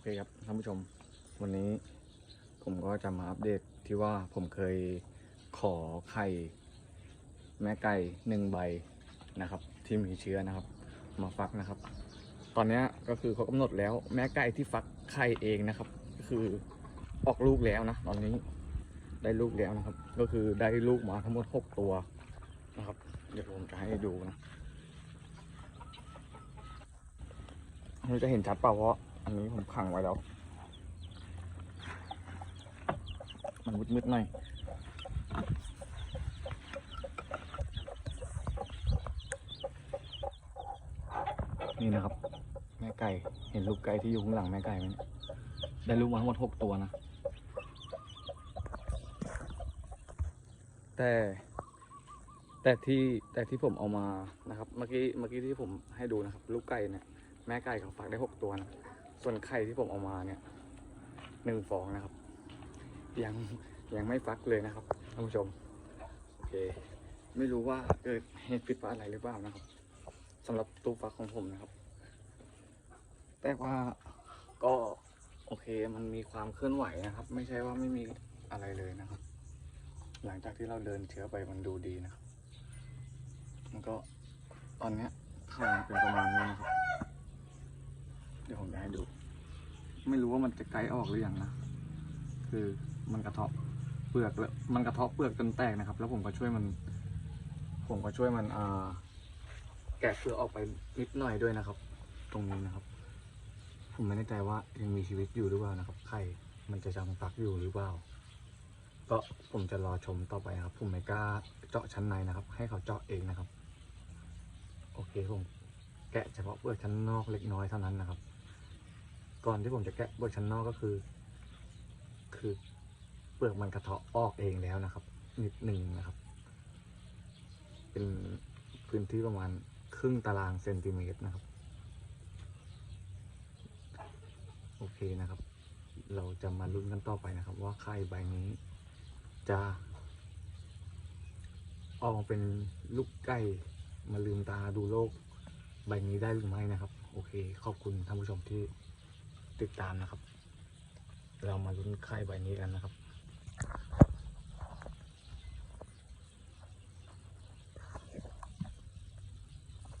อเคครับท่านผู้ชม วันนี้ผมก็จะมาอัปเดตที่ว่าผมเคยขอไข่แม่ไก่หนึ่งใบนะครับ ที่มีเชื้อนะครับ มาฟักนะครับ ตอนนี้ก็คือเขากำหนดแล้วแม่ไก่ที่ฟักไข่เองนะครับ ก็คือออกลูกแล้วนะ ตอนนี้ได้ลูกแล้วนะครับ ก็คือได้ลูกมาทั้งหมดหกตัวนะครับ เดี๋ยวผมจะให้ดูนะไม่รู้จะเห็นชัดเปล่าเพราะ อันนี้ผมขังไว้แล้ว มันมืดๆหน่อยนี่นะครับ แม่ไก่เห็นลูกไก่ที่อยู่ข้างหลังแม่ไก่ไหมได้ลูกมาทั้งหมดหกตัวนะ แต่แต่ที่แต่ที่ผมเอามานะครับ เมื่อกี้เมื่อกี้ที่ผมให้ดูนะครับ ลูกไก่เนี่ยแม่ไก่เขาฟักได้หกตัวนะ ส่วนไข่ที่ผมเอามาเนี่ยหนึ่งฟองนะครับ ยังยังไม่ฟักเลยนะครับท่านผู้ชมโอเค ไม่รู้ว่าเกิดเหตุผิดพลาดอะไรหรือเปล่านะครับสำหรับตู้ฟักของผมนะครับ แต่ว่าก็โอเคมันมีความเคลื่อนไหวนะครับ ไม่ใช่ว่าไม่มีอะไรเลยนะครับ หลังจากที่เราเดินเชื้อไปมันดูดีนะครับมันก็ตอนเนี้ยไข่มันเป็นประมาณนี้นะครับ ดี๋ยวผมจะให้ดู ไม่รู้ว่ามันจะไกลออกหรือยังนะ คือมันกระเทาะเปลือกแล้วมันกระเทาะเปลือกจนแตกนะครับ แล้วผมก็ช่วยมัน ผมก็ช่วยมันอ่าแกะเปลือกออกไปนิดหน่อยด้วยนะครับ ตรงนี้นะครับ ผมไม่แน่ใจว่ายังมีชีวิตอยู่หรือเปล่านะครับ ไข่มันจะยังฟักอยู่หรือเปล่า ก็ผมจะรอชมต่อไปครับ ผมไม่กล้าเจาะชั้นในนะครับ ให้เขาเจาะเองนะครับ โอเคผมแกะเฉพาะเปลือกชั้นนอกเล็กน้อยเท่านั้นนะครับ ก่อนที่ผมจะแกะเปลือกชั้นนอกก็คือ คือเปลือกมันกระเทาะออกเองแล้วนะครับ นิดหนึ่งนะครับ เป็นพื้นที่ประมาณครึ่งตารางเซนติเมตรนะครับ โอเคนะครับ เราจะมาลุ้นกันต่อไปนะครับ ว่าไข่ใบนี้จะออกเป็นลูกไก่มาลืมตาดูโลกใบนี้ได้หรือไม่นะครับ โอเค ขอบคุณท่านผู้ชมที่ ติดตามนะครับ เรามาลุ้นไข่ใบนี้กันนะครับ